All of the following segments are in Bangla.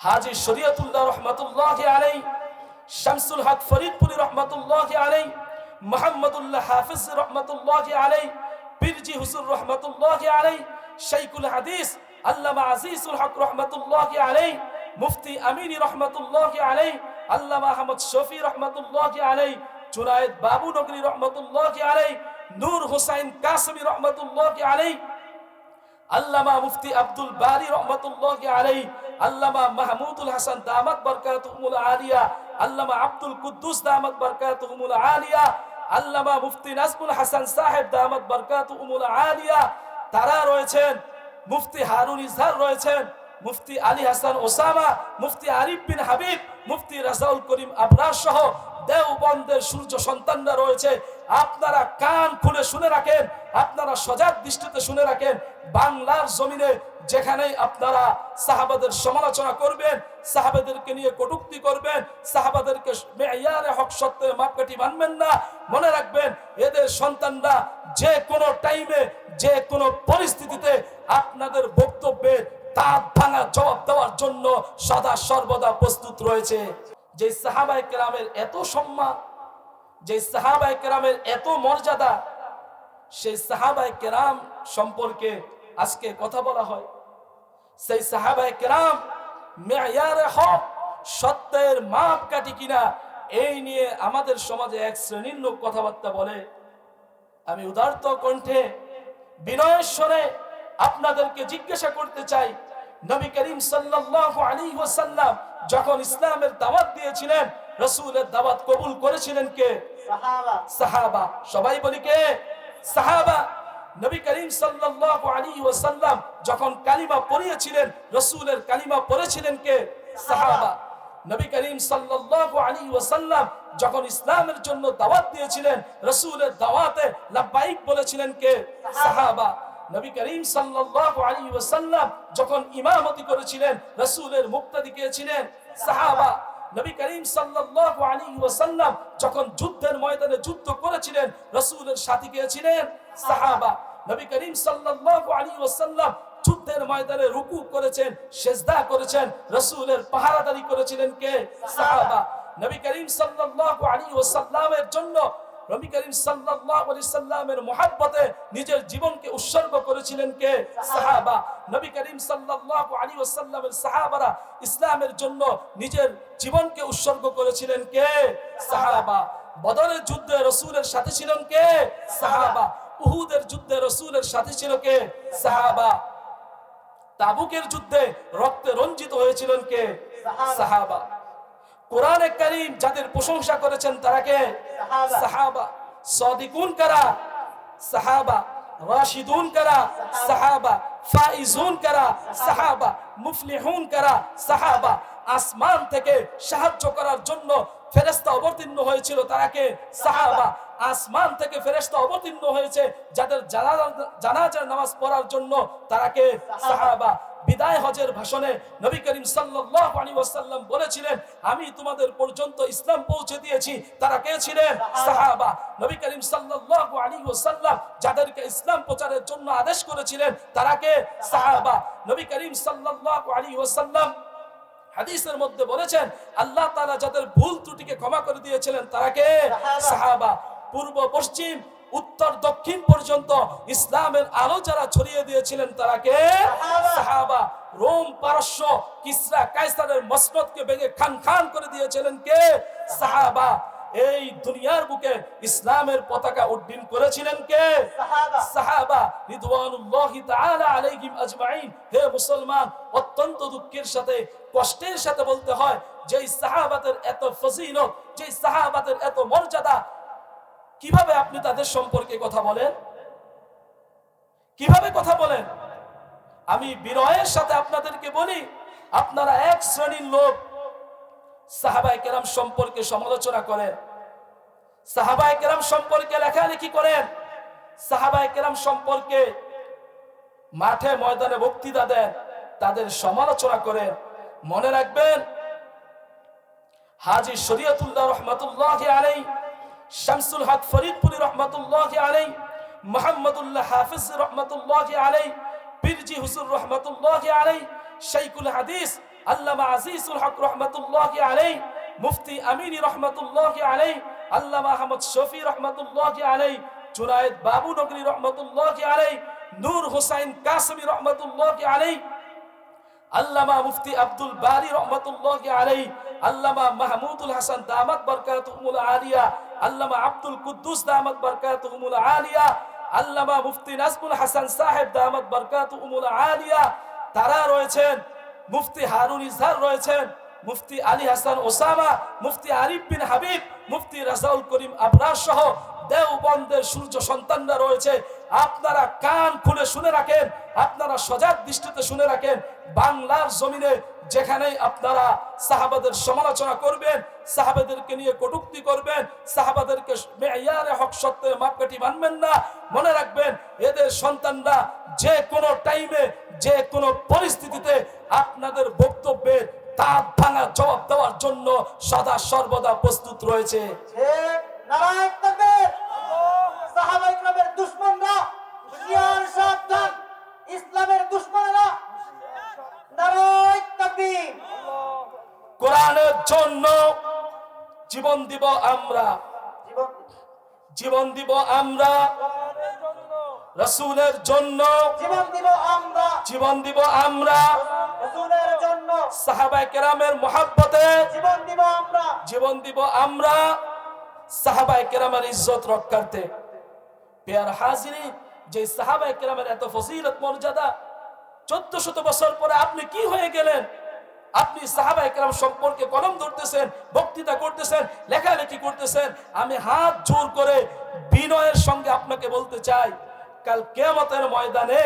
হাজি শরিয়তুল্লাহ রহমতুল্লাহ আলাই শামসুল হক ফরিদপুরি রহমতুল্লাহ আলাই মোহাম্মদুল্লাহ হাফিজ রহমতুল্লাহ আলাই পীরজি হুসুর রহমতুল্লাহ আলাই শাইকুল হাদিস আল্লামা আজিজুল হক রহমতুল্লাহ আলাই মুফতি আমিনী রহমতুল্লাহ আলাই আল্লামা আহমদ শফি রহমতুল্লাহ আলাই চুনায়েদ বাবু নগরী রহমতুল্লাহ আলাই নূর হুসাইন কাসমি রহমতুল্লাহ আলাই আল্লামা মুফতি আব্দুল বারি রহমতুল্লাহ আলাই আল্লামা মাহমুদুল হাসান দামাত বরকাতুহুমুল আলিয়া, আল্লামা আব্দুল কুদ্দুস দামাত বরকাতুহুমুল আলিয়া, আল্লামা মুফতি নাজমুল হাসান সাহেব দামাত বরকাতুহুমুল আলিয়া, তারা রয়েছেন, মুফতি হারুন ইজহার রয়েছেন, মুফতি আলী হাসান ওসামা, মুফতি আরিফ বিন হাবিব, মুফতি রাজাউল করিম আবরার সহ দেওবন্দের সূর্য সন্তানরা রয়েছে। আপনারা কান খুলে শুনে রাখেন, আপনারা সজাগ দৃষ্টিতে শুনে রাখেন। বাংলার জমিনে যেখানেই আপনারা সাহাবাদের সমালোচনা করবেন, সাহাবাদেরকে নিয়ে কটুক্তি করবেন, সাহাবাদেরকে মেয়ারে হক সত্যের মাপকাঠি মানবেন না, মনে রাখবেন এদের সন্তানরা যে কোনো টাইমে, যে কোনো পরিস্থিতিতে আপনাদের বক্তব্যের তাপ ভাঙা জবাব দেওয়ার জন্য সদা সর্বদা প্রস্তুত রয়েছে। যে সাহাবাই কেরামের এত সম্মান, যে সাহাবাই কেরামের এত মর্যাদা, সেই সাহাবাই কেরাম সম্পর্কে আজকে কথা বলা হয়। সেই সাহাবাই কেরাম মেয়ারে হক, সত্যের মাপ কাটি কিনা, এই নিয়ে আমাদের সমাজে এক শ্রেণির লোক কথাবার্তা বলে। আমি উদার্ত কণ্ঠে, বিনয়ের স্বরে আপনাদেরকে জিজ্ঞাসা করতে চাই, নবী করিম সাল্লাল্লাহু আলাইহি ওয়াসাল্লাম যখন ইসলামের দাওয়াত দিয়েছিলেন রাসূলের দাওয়াত কবুল করেছিলেন কে? সাহাবা। সবাই বলি কে? সাহাবা। নবী করিম সাল্লাল্লাহু আলাইহি ওয়াসাল্লাম যখন কালিমা পড়িয়েছিলেন রাসূলের কালিমা পড়েছিলেন কে? সাহাবা। নবী করিম সাল্লাল্লাহু আলাইহি ওয়াসাল্লাম যখন ইসলামের জন্য দাওয়াত দিয়েছিলেন রাসূলের দাওয়াতে লাব্বাইক বলেছিলেন কে? সাহাবা। নবী করিম সাল্লাল্লাহু আলাইহি ওয়াসাল্লাম যখন ইমামতি করেছিলেন, রাসূলের মুক্তাদি কে ছিলেন সাহাবা নবী করিম সাল্লাল্লাহু আলাইহি ওয়াসাল্লাম যখন যুদ্ধের ময়দানে যুদ্ধ করেছিলেন, রাসূলের সাথী কে ছিলেন? সাহাবা নবী করিম সাল্লাল্লাহু আলাইহি ওয়াসাল্লাম যুদ্ধের ময়দানে রুকু করেছেন, সেজদা করেছেন, রাসূলের পাহারাদারি করেছিলেন কে? সাহাবা নবী করিম সাল্লাল্লাহু আলাইহি ওয়াসাল্লামের জন্য নবী করিম সাল্লামের নিজের জীবনকে উৎসর্গ করেছিলেন কে? সাহাবা। নবী করিম সাহাবারা ইসলামের জন্য নিজের জীবনকে উৎসর্গ করেছিলেন কে? সাহাবা। বদরের যুদ্ধে রাসূলের সাথে ছিলেন কে? সাহাবা। উহুদের যুদ্ধে রাসূলের সাথে ছিল কে? সাহাবা। তাবুকের যুদ্ধে রক্তে রঞ্জিত হয়েছিলেন কে? সাহাবা। কোরআনে করিম যাদের প্রশংসা করেছেন তারা কে? সাহাবা। সদিকুন কারা? সাহাবা। রাশিদুন কারা? সাহাবা। ফাইজুন কারা? সাহাবা। মুফলিহুন কারা? সাহাবা। আসমান থেকে সাহায্য করার জন্য ফেরেস্তা অবতীর্ণ হয়েছিল তারা কে? সাহাবা। আসমান থেকে ফেরেশতা অবতীর্ণ হয়েছে যাদের জানা- জানাজার নামাজ পড়ার জন্য তারা কে সাহাবা বিদায় হজের ভাষণে নবী করিম সাল্লাল্লাহু আলাইহি ওয়াসাল্লাম বলেছিলেন আমি তোমাদের পর্যন্ত ইসলাম পৌঁছে দিয়েছি। তারা কে ছিলেন? সাহাবা। নবী করিম সাল্লাল্লাহু আলাইহি ওয়াসাল্লাম যাদেরকে ইসলাম প্রচারের জন্য আদেশ করেছিলেন তারা কে? সাহাবা। নবী করিম সাল্লাল্লাহু আলাইহি ওয়াসাল্লাম হাদিসের মধ্যে বলেছেন আল্লাহ তাআলা যাদের ভুল ত্রুটিকে ক্ষমা করে দিয়েছিলেন তারা কে? সাহাবা। পূর্ব পশ্চিম উত্তর দক্ষিণ পর্যন্ত ইসলামের আলো যারা ছড়িয়ে দিয়েছিলেন তারা কে? সাহাবা। রোম পারস্য কিসরা কাইসারের মসনদকে ভেঙে খান খান করে দিয়েছিলেন কে? সাহাবা। এই দুনিয়ার বুকে ইসলামের পতাকা উড্ডীন করেছিলেন কে? সাহাবা। সাহাবা। রিদওয়ানুল্লাহি তাআলা আলাইহিম আজমাইন। হে মুসলমান অত্যন্ত দুঃখের সাথে কষ্টের সাথে বলতে হয় যে সাহাবাদের এত ফজিলত যে সাহাবাদের এত মর্যাদা কীভাবে আপনি তাদের সম্পর্কে কথা বলেন? কীভাবে কথা বলেন? আমি বিনয়ের সাথে আপনাদেরকে বলি, আপনারা এক শ্রেণির লোক সাহাবায়ে কেরাম সম্পর্কে সমালোচনা করেন। সাহাবায়ে কেরাম সম্পর্কে লেখালেখি করেন। সাহাবায়ে কেরাম সম্পর্কে মাঠে ময়দানে বক্তৃতা দেন, তাদের সমালোচনা করেন। মনে রাখবেন, হাজি শরিয়তুল্লাহ রহমতুল্লাহ আলাই শামসুল হক ফরিদপুরি রহমতুল্লাহ আলাই মোহাম্মদুল্লাহ হাফিজ রহমতুল্লাহ আলাই পীরজি হুসুর রহমতুল্লাহ আলাই শাইকুল হাদিস আল্লামা আজিজুল হক রহমতুল্লাহ আলাই মুফতি আমিনী রহমতুল্লাহ আলাই আল্লামা আহমদ শফি রহমতুল্লাহ আলাই জুনায়েদ বাবু নগরী রহমতুল্লাহ আলাই নূর হোসাইন কাসমি রহমতুল্লাহ আলাই আল্লামা মুফতি আব্দুল বারি রহমতুল্লাহ আলাই আল্লামা মাহমুদুল হাসান দামাত বরকাতুহুমুল আলিয়া আল্লামা আব্দুল কুদ্দুস দামাত বরকাতুহুমুল আলিয়া, আল্লামা মুফতি নাজমুল হাসান সাহেব দামাত বরকাতুহুমুল আলিয়া, তারা রয়েছেন। মুফতি হারুন ইজহার রয়েছেন, মুফতি আলী হাসান ওসামা, মুফতি আরিফ বিন হাবিব, মুফতি রাজাউল করিম আবরার সহ দেওবন্দের সূর্য সন্তানরা রয়েছে। আপনারা কান খুলে শুনে রাখেন, আপনারা সজাগ দৃষ্টিতে শুনে রাখেন বাংলার জমিনে যেখানেই আপনারা সাহাবাদের সমালোচনা করবেন, সাহাবাদেরকে নিয়ে কটুক্তি করবেন, সাহাবাদেরকে মেয়ারে হক সত্যের মাপকাঠি মানবেন না, মনে রাখবেন এদের সন্তানরা যে কোনো টাইমে, যে কোনো পরিস্থিতিতে আপনাদের বক্তব্যের তাপ ভাঙা জবাব দেওয়ার জন্য সদা সর্বদা প্রস্তুত রয়েছে। যে নারায়ণ কোরআনের জন্য জীবন দিব আমরা। জীবন দিব। আমরা। রসুলের জন্য। জীবন দিব আমরা। জীবন দিব আমরা। রাসূলের জন্য। সাহাবাই কেরামের মহাব্বতে। জীবন দিব আমরা। জীবন দিব আমরা। সাহাবাই কেরামের ইজ্জত রক্ষার্থে। পেয়ার হাজিরি যে সাহাবাই কেরামের এত ফজিলত মর্যাদা চোদ্দ শত বছর পরে আপনি কি হয়ে গেলেন? আপনি সাহাবাই কেরাম সম্পর্কে কলম ধরতেছেন, বক্তৃতা করতেছেন, লেখালেখি করতেছেন। আমি হাত জোর করে বিনয়ের সঙ্গে আপনাকে বলতে চাই, কাল কেয়ামতের ময়দানে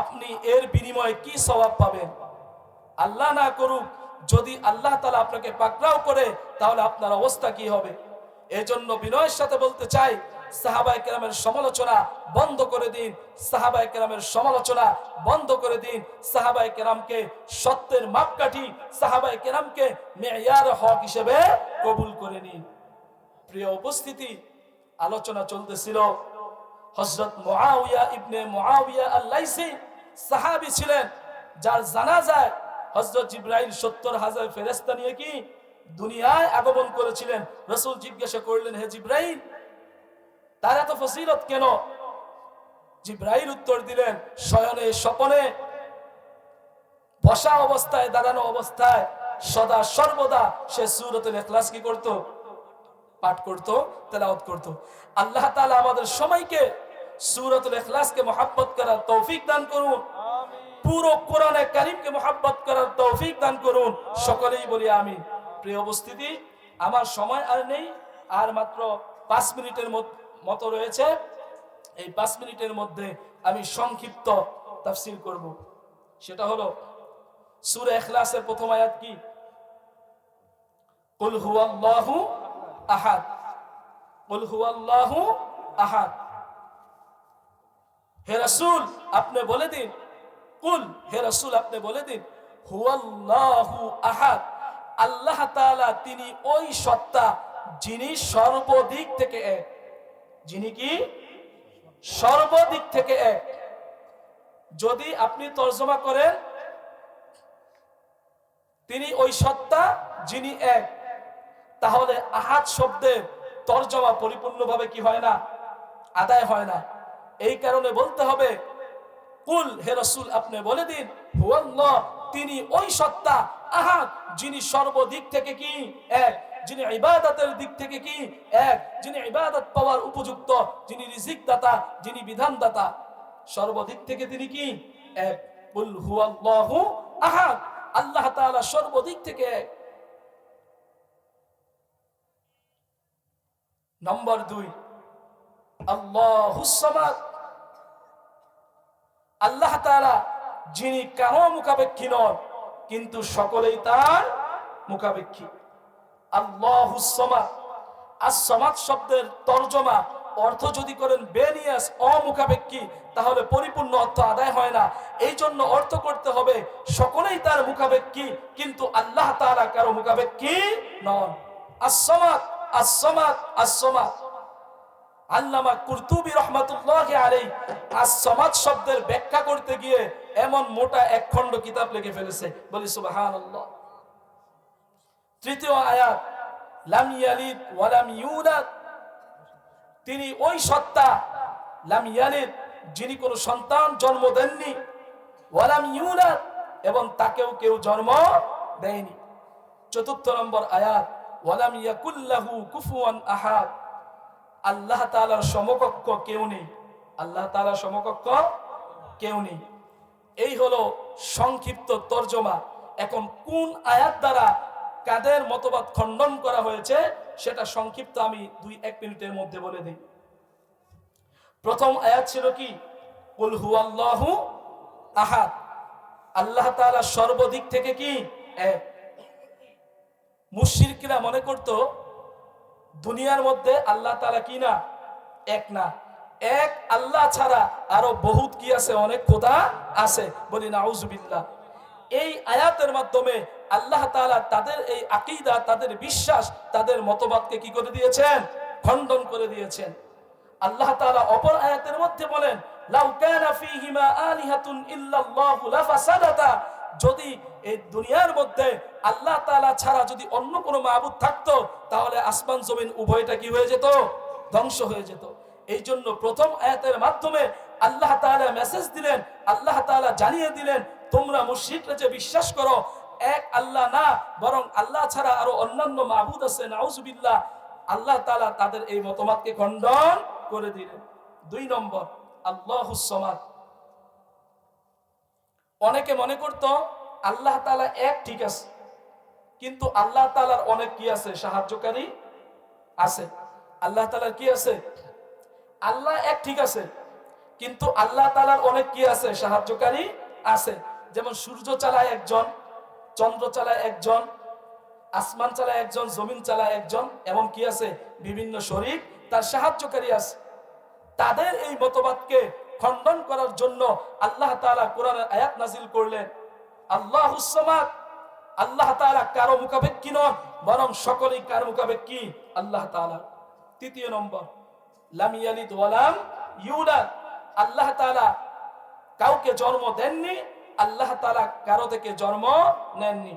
আপনি এর বিনিময়ে কি স্বভাব পাবেন? আল্লাহ না করুক, যদি আল্লাহ তালা আপনাকে পাকড়াও করে, তাহলে আপনার অবস্থা কি হবে? এজন্য বিনয়ের সাথে বলতে চাই সাহাবাই কেরামের সমালোচনা বন্ধ করে দিন। সাহাবাই কেরামের সমালোচনা বন্ধ করে দিন। সাহাবাই কেরামকে সত্যের মাপকাঠি সাহাবাই কেরামকে মেয়ার হক হিসেবে কবুল করে নিন। প্রিয় উপস্থিতি, আলোচনা চলতেছিল। হজরত মুআবিয়া ইবনে মুআবিয়া আল-লাইসি সাহাবী ছিলেন, যার জানা যায় হজরত জিব্রাইল সত্তর হাজার ফেরেস্তা নিয়ে কি দুনিয়ায় আগমন করেছিলেন। রসুল জিজ্ঞাসা করলেন, হে জিব্রাইল তার এত ফসিলত কেন? জিব্রাইল উত্তর দিলেন শয়নে স্বপনে বসা অবস্থায় দাঁড়ানো অবস্থায় সদা সর্বদা সে সুরতুল ইখলাস কি করতো? পাঠ করত তেলাওয়াত করত। আল্লাহ তাআলা আমাদের সবাইকে সূরাতুল ইখলাসকে মহব্বত করার তৌফিক দান করুন। পুরো কোরআনে কারীমকে মহব্বত করার তৌফিক দান করুন। সকলেই বলি আমি প্রিয় উপস্থিতি আমার সময় আর নেই আর মাত্র পাঁচ মিনিটের মত- মতো রয়েছে। এই পাঁচ মিনিটের মধ্যে আমি সংক্ষিপ্ত তাফসীর করব। সেটা হলো, সূরা ইখলাসের প্রথম আয়াত কি? হে রাসূল, আপনি বলে দিন। কুল, হে রাসূল, আপনি বলে দিন। হুয়াল্লাহু আহাদ। আল্লাহ তাআলা তিনি ওই সত্তা যিনি সর্বদিক থেকে এক। যিনি কি? সর্বদিক থেকে এক। যদি আপনি তর্জমা করেন, তিনি ওই সত্তা যিনি এক, তাহলে আহাদ শব্দের তর্জমা পরিপূর্ণভাবে কি হয় না? আদায় হয় না। এই কারণে বলতে হবে, কুল হে রসুল, আপনি বলে দিন তিনি ওই সত্তা আহাদ যিনি সর্বদিক থেকে কি? এক। যিনি ইবাদতের দিক থেকে কি? এক, যিনি ইবাদত পাওয়ার উপযুক্ত, যিনি রিজিক দাতা যিনি বিধান দাতা সর্বদিক থেকে তিনি কি? এক, কুল হুয়াল্লাহু আহাদ। আল্লাহ তাআলা সর্বদিক থেকে এক নম্বর দুই আল্লাহুসামাদ আল্লাহ তাআলা যিনি কারও মুখাপেক্ষী নন, কিন্তু সকলেই তার মুখাপেক্ষী। শব্দের তর্জমা, অর্থ যদি করেন বেনিয়াস অমুখাপেক্ষী, তাহলে পরিপূর্ণ অর্থ আদায় হয় না। এই জন্য অর্থ করতে হবে সকলেই তার মুখাপেক্ষী, কিন্তু আল্লাহ তাআলা কারও মুখাপেক্ষী নন। আল্লামা কুরতুবি রহমাতুল্লাহ শব্দের ব্যাখ্যা করতে গিয়ে এমন মোটা এক খণ্ড কিতাব লিখে ফেলেছে। বলি সুবাহান তৃতীয় আয়াত, লাম ইয়ালিদ ওয়ালাম ইউলাদ। তিনি ওই সত্তা, লাম ইয়ালিদ, যিনি কোনো সন্তান জন্ম দেননি ওয়ালাম ইউলাদ, এবং তাকেও কেউ জন্ম দেয়নি। চতুর্থ নম্বর আয়াত ওয়ালাম ইয়াকুল্লাহু কুফুয়ান আহাদ। আল্লাহ তাআলার সমকক্ষ কেউ নেই, আল্লাহ তাআলার সমকক্ষ কেউ নেই। এই হলো সংক্ষিপ্ত তর্জমা। এখন কোন আয়াত দ্বারা কাদের মতবাদ খণ্ডন করা হয়েছে, সেটা সংক্ষিপ্ত আমি দুই, এক মিনিটের মধ্যে বলে দিই। প্রথম আয়াত ছিল কি? আহাদ। আল্লাহ তাআলা সর্বদিক থেকে কি? এক মুশরিকরা মনে করত, দুনিয়ার মধ্যে আল্লাহ তাআলা কি না? এক না। এক আল্লাহ ছাড়া আরও বহুত কি আছে? অনেক খোদা আছে। বলি, নাউজুবিল্লাহ। এই আয়াতের মাধ্যমে আল্লাহ তাআলা তাদের এই আকিদা, তাদের বিশ্বাস, তাদের মতবাদকে কি করে দিয়েছেন? খণ্ডন করে দিয়েছেন। আল্লাহ তাআলা অপর আয়াতের মধ্যে বলেন যদি এই দুনিয়ার মধ্যে আল্লাহ তাআলা ছাড়া যদি অন্য কোনো মাবুদ থাকতো, তাহলে আসমান জমিন উভয়টা কি হয়ে যেত? ধ্বংস হয়ে যেত। এই জন্য প্রথম আয়াতের মাধ্যমে আল্লাহ তাআলা মেসেজ দিলেন, আল্লাহ তাআলা জানিয়ে দিলেন তোমরা মুশরিকরা যে বিশ্বাস করো, এক আল্লাহ না, বরং আল্লাহ ছাড়া আরও অন্যান্য মাবুদ আছে, নাউজুবিল্লাহ, আল্লাহ তাআলা তাদের এই মতবাদকে খণ্ডন করে দিলেন। দুই নম্বর আল্লাহুস সামাদ। অনেকে মনে করত, আল্লাহ তাআলা এক ঠিক আছে, কিন্তু আল্লাহ তাআলার অনেক কি আছে? সাহায্যকারী আছে। আল্লাহ তাআলার কি আছে? আল্লাহ এক ঠিক আছে, কিন্তু আল্লাহ তাআলার অনেক কি আছে? সাহায্যকারী আছে। যেমন সূর্য চালায় একজন, চন্দ্র চালায় একজন, আসমান চালায় একজন, জমিন চালায় একজন এমন কি আছে? বিভিন্ন শরীর তার সাহায্যকারী আছে। তাদের এই মতবাদকে খণ্ডন করার জন্য আল্লাহ তাআলা কোরআনের আয়াত নাজিল করলেন। আল্লাহ হুসমাদ আল্লাহ তাআলা কারও মুখাপেক্ষী নন, বরং সকলেই কার মুখাপেক্ষী? আল্লাহ তাআলা। তৃতীয় নম্বর, লাম ইয়ালিদ ওয়ালাম ইউলাদ। আল্লাহ তাআলা কাউকে জন্ম দেননি আল্লাহ তাআলা কারো থেকে জন্ম নেননি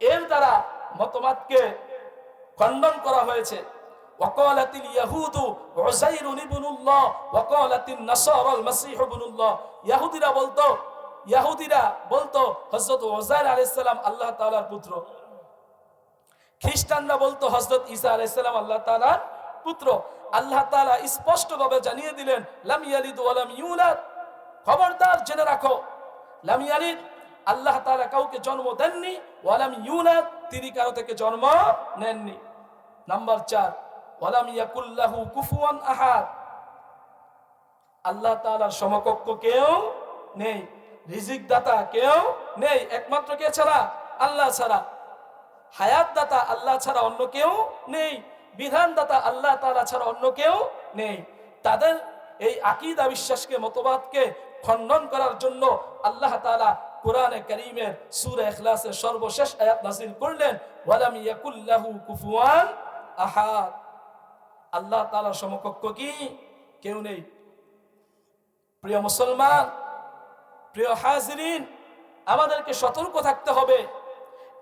এর দ্বারা মতবাদকে খণ্ডন করা হয়েছে وقالت اليهود عزير ابن الله وقالت النصارى المسيح ابن الله ইহুদিরা বলতো ইহুদিরা বলতো হযরত উজাইর আলাইহিস সালাম আল্লাহ তাআলার পুত্র খ্রিস্টানরা বলতো হযরত ঈসা আলাইহিস সালাম আল্লাহ তাআলার পুত্র আল্লাহ তাআলা স্পষ্টভাবে জানিয়ে দিলেন লাম ইয়ালিদ ওয়া লাম ইউলাদ খবরদার জেনে রাখো লাম ইয়ালিদ, আল্লাহ তাআলা কাউকে জন্ম দেননি, ওয়া লাম ইউলাদ, তিনি কারও থেকে জন্ম নেননি। নাম্বার চার ওয়ালাম ইয়াকুল্লাহু কুফুয়ান আহাদ, আল্লাহ তাআলার সমকক্ষ কেউ নেই রিজিক দাতা কেউ নেই, একমাত্র কে ছাড়া? আল্লাহ ছাড়া। হায়াত দাতা আল্লাহ ছাড়া অন্য কেউ নেই বিধান দাতা আল্লাহ তাআলা ছাড়া অন্য কেউ নেই। তাদের এই আকীদা বিশ্বাসকে মতবাদকে খণ্ডন করার জন্য আল্লাহ তাআলা কোরআনে কারীমের সুর ইখলাসের সর্বশেষ আয়াত নাযিল করলেন, ওয়ালাম ইয়াকুল্লাহু কুফুয়ান আহাদ। আল্লাহ তাআলার সমকক্ষ কি? কেউ নেই। প্রিয় মুসলমান, প্রিয় হাজিরিন, আমাদেরকে সতর্ক থাকতে হবে।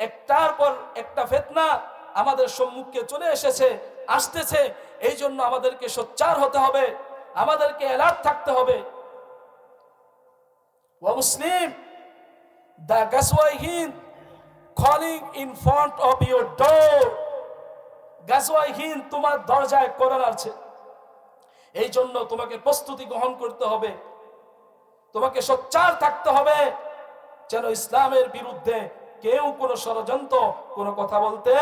একটার পর একটা ফেতনা আমাদের সম্মুখে চলে এসেছে, আসতেছে এই জন্য আমাদেরকে সোচ্চার হতে হবে, আমাদেরকে অ্যালার্ট থাকতে হবে। O Muslim the Ghazwai Hind calling in front of your door. Ghazwai Hind তোমার দরজায় কোরআন আছে। এই জন্য তোমাকে প্রস্তুতি গ্রহণ করতে হবে। তোমাকে সোচ্চার থাকতে হবে যেন ইসলামের বিরুদ্ধে কেউ কোনো ষড়যন্ত্র, কোনো কথা বলতে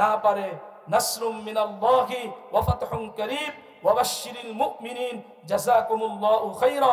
না পারে। নাসরুম মিনাল্লাহি ওয়া ফাতহুন কারীব ওয়া বাশশিরিল মুমিনিন। জাযাকুমুল্লাহু খাইরা